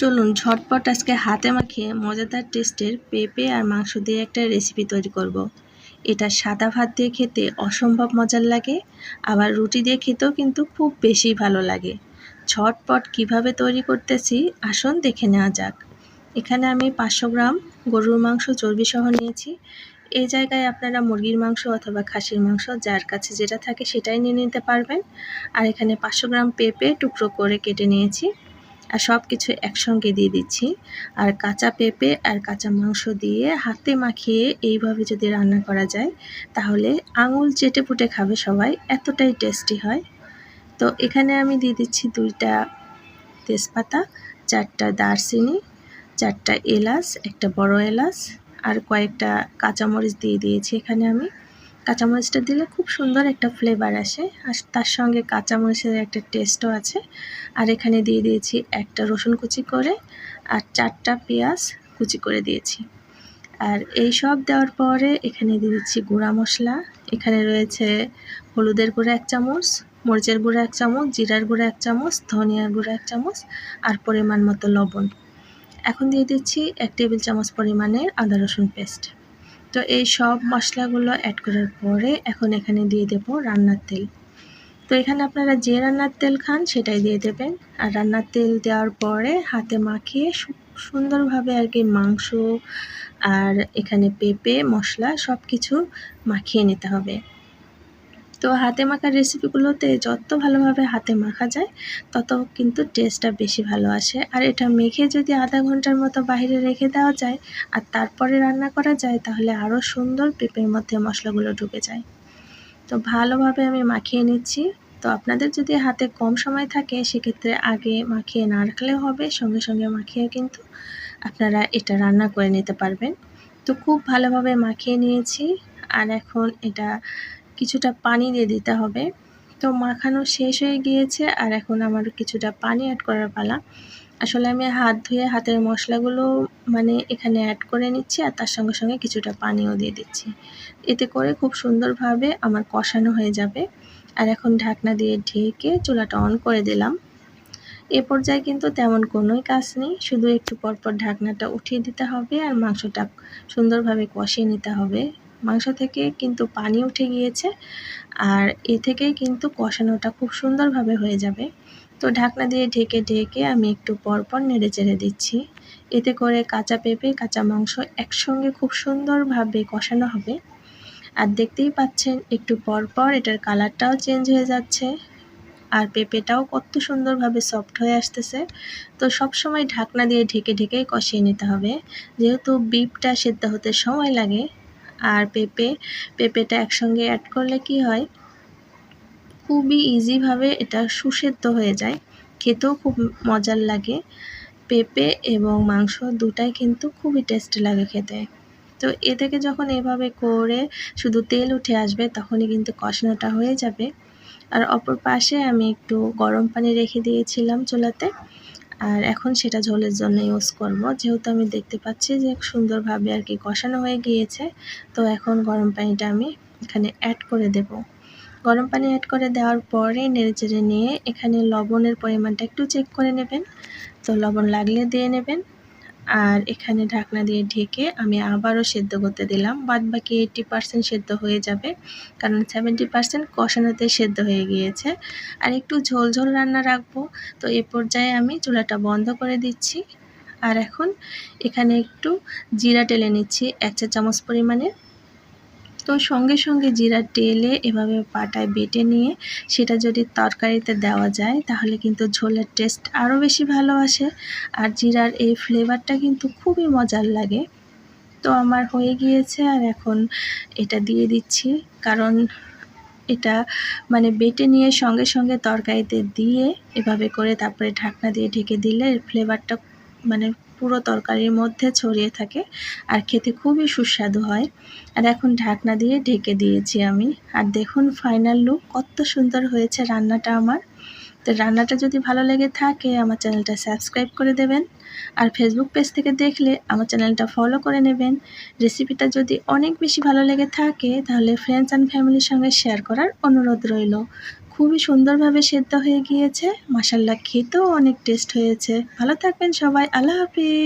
চলুন ঝটপট আজকে হাতে মাখিয়ে মজাদার টেস্টের পেঁপে আর মাংস দিয়ে একটা রেসিপি তৈরি করব। এটা সাদা ভাত দিয়ে খেতে অসম্ভব মজার লাগে, আবার রুটি দিয়ে খেতেও কিন্তু খুব বেশি ভালো লাগে। ঝটপট কীভাবে তৈরি করতেছি, আসুন দেখে নেওয়া যাক। এখানে আমি পাঁচশো গ্রাম গরুর মাংস চর্বি সহ নিয়েছি। এই জায়গায় আপনারা মুরগির মাংস অথবা খাসির মাংস, যার কাছে যেটা থাকে সেটাই নিয়ে নিতে পারবেন। আর এখানে পাঁচশো গ্রাম পেঁপে টুকরো করে কেটে নিয়েছি। আর সব কিছু একসঙ্গে দিয়ে দিচ্ছি। আর কাঁচা পেঁপে আর কাঁচা মাংস দিয়ে হাতে মাখিয়ে এইভাবে যদি রান্না করা যায়, তাহলে আঙুল চেটে পুটে খাবে সবাই, এতটাই টেস্টি হয়। তো এখানে আমি দিয়ে দিচ্ছি দুইটা তেজপাতা, চারটা দারচিনি, চারটা এলাচ, একটা বড় এলাচ, আর কয়েকটা কাঁচামরিচ দিয়ে দিয়েছি এখানে আমি। কাঁচামরিচটা দিলে খুব সুন্দর একটা ফ্লেভার আসে। আর তার সঙ্গে কাঁচামরিচের একটা টেস্টও আছে। আর এখানে দিয়ে দিয়েছি একটা রসুন কুচি করে আর চারটা পেঁয়াজ কুচি করে দিয়েছি। আর এই সব দেওয়ার পরে এখানে দিয়ে দিচ্ছি গুঁড়া মশলা। এখানে রয়েছে হলুদের গুঁড়া এক চামচ, মরিচের গুঁড়া এক চামচ, জিরার গুঁড়া এক চামচ, ধনিয়ার গুঁড়া এক চামচ আর পরিমাণ মতো লবণ। এখন দিয়ে দিচ্ছি এক টেবিল চামচ পরিমাণের আদা রসুন পেস্ট তো এই সব মশলাগুলো অ্যাড করার পরে এখন এখানে দিয়ে দেব রান্নার তেল। তো এখানে আপনারা যে রান্নার তেল খান সেটাই দিয়ে দেবেন। আর রান্নার তেল দেওয়ার পরে হাতে মাখিয়ে সুন্দরভাবে আর কি মাংস আর এখানে পেঁপে, মশলা সব কিছু মাখিয়ে নিতে হবে। তো হাতে মাখার রেসিপিগুলোতে যত ভালোভাবে হাতে মাখা যায়, তত কিন্তু টেস্টটা বেশি ভালো আসে। আর এটা মেখে যদি আধা ঘণ্টার মতো বাইরে রেখে দেওয়া যায়, আর তারপরে রান্না করা যায়, তাহলে আরও সুন্দর পেঁপের মধ্যে মশলাগুলো ঢুকে যায়। তো ভালোভাবে আমি মাখিয়ে নিচ্ছি। তো আপনাদের যদি হাতে কম সময় থাকে, সেক্ষেত্রে আগে মাখিয়ে না রাখলেও হবে, সঙ্গে সঙ্গে মাখিয়ে কিন্তু আপনারা এটা রান্না করে নিতে পারবেন। তো খুব ভালোভাবে মাখিয়ে নিয়েছি। আর এখন এটা কিছুটা পানি দিয়ে দিতে হবে। তো মাখানো শেষ হয়ে গিয়েছে আর এখন আমার কিছুটা পানি অ্যাড করার পালা। আসলে আমি হাত ধুয়ে হাতের মশলাগুলো মানে এখানে অ্যাড করে নিচ্ছি আর তার সঙ্গে সঙ্গে কিছুটা পানিও দিয়ে দিচ্ছি। এতে করে খুব সুন্দরভাবে আমার কষানো হয়ে যাবে। আর এখন ঢাকনা দিয়ে ঢেকে চুলাটা অন করে দিলাম। এ পর্যায়ে কিন্তু তেমন কোনোই কাজ নেই। শুধু একটু পরপর ঢাকনাটা উঠিয়ে দিতে হবে আর মাংসটা সুন্দরভাবে কষিয়ে নিতে হবে। মাংস থেকে কিন্তু পানি উঠে গিয়েছে আর এ থেকে কিন্তু কষানোটা খুব সুন্দরভাবে হয়ে যাবে। তো ঢাকনা দিয়ে ঢেকে ঢেকে আমি একটু পরপর নেড়ে চেড়ে দিচ্ছি। এতে করে কাঁচা পেঁপে, কাঁচা মাংস একসঙ্গে খুব সুন্দরভাবে কষানো হবে। আর দেখতেই পাচ্ছেন, একটু পরপর এটার কালারটাও চেঞ্জ হয়ে যাচ্ছে। আর পেঁপেটাও কত সুন্দরভাবে সফট হয়ে আসতেছে। তো সব সময় ঢাকনা দিয়ে ঢেকে ঢেকেই কষিয়ে নিতে হবে। যেহেতু বিপটা সেদ্ধ হতে সময় লাগে আর পেঁপে, পেঁপেটা একসঙ্গে অ্যাড করলে কি হয়? খুবই ইজিভাবে এটা সুসেদ্ধ হয়ে যায়। খেতেও খুব মজার লাগে। পেঁপে এবং মাংস দুটাই কিন্তু খুবই টেস্ট লাগে খেতে। তো এ থেকে যখন এভাবে করে শুধু তেল উঠে আসবে তখনই কিন্তু কষানোটা হয়ে যাবে। আর অপর পাশে আমি একটু গরম পানি রেখে দিয়েছিলাম চুলাতে। আর এখন সেটা ঝোলের জন্য ইউজ করব। যেহেতু আমি দেখতে পাচ্ছি যে সুন্দরভাবে আর কি কষানো হয়ে গিয়েছে, তো এখন গরম পানিটা আমি এখানে অ্যাড করে দেব। গরম পানি অ্যাড করে দেওয়ার পরে নেড়েচেড়ে নিয়ে এখানে লবণের পরিমাণটা একটু চেক করে নেবেন। তো লবণ লাগলে দিয়ে নেবেন। আর এখানে ঢাকনা দিয়ে ঢেকে আমি আবারও সেদ্ধ করতে দিলাম। বাদ বাকি এইটটি পার্সেন্ট সেদ্ধ হয়ে যাবে, কারণ সেভেন্টি পার্সেন্ট কষানোতে সেদ্ধ হয়ে গিয়েছে। আর একটু ঝোল ঝোল রান্না রাখব, তো এ পর্যায়ে আমি চুলাটা বন্ধ করে দিচ্ছি। আর এখন এখানে একটু জিরা টেলে নিচ্ছি, এক চা চামচ পরিমাণে। তো সঙ্গে সঙ্গে জিরা টেলে এভাবে পাটায় বেটে নিয়ে সেটা যদি তরকারিতে দেওয়া যায়, তাহলে কিন্তু ঝোলের টেস্ট আরও বেশি ভালো আসে। আর জিরার এই ফ্লেভারটা কিন্তু খুবই মজার লাগে। তো আমার হয়ে গিয়েছে আর এখন এটা দিয়ে দিচ্ছি। কারণ এটা মানে বেটে নিয়ে সঙ্গে সঙ্গে তরকারিতে দিয়ে এভাবে করে তারপরে ঢাকনা দিয়ে ঢেকে দিলে ফ্লেভারটা মানে পুরো তরকারির মধ্যে ছড়িয়ে থাকে আর খেতে খুবই সুস্বাদু হয়। আর এখন ঢাকনা দিয়ে ঢেকে দিয়েছি আমি। আর দেখুন ফাইনাল লুক কত সুন্দর হয়েছে রান্নাটা আমার। তো রান্নাটা যদি ভালো লেগে থাকে, আমার চ্যানেলটা সাবস্ক্রাইব করে দেবেন। আর ফেসবুক পেজ থেকে দেখলে আমার চ্যানেলটা ফলো করে নেবেন। রেসিপিটা যদি অনেক বেশি ভালো লেগে থাকে, তাহলে ফ্রেন্ডস অ্যান্ড ফ্যামিলির সঙ্গে শেয়ার করার অনুরোধ রইল। খুবই সুন্দরভাবে সেদ্ধ হয়ে গিয়েছে। মাসাল্লা খেতেও অনেক টেস্ট হয়েছে। ভালো থাকবেন সবাই, আল্লাহ হাফিজ।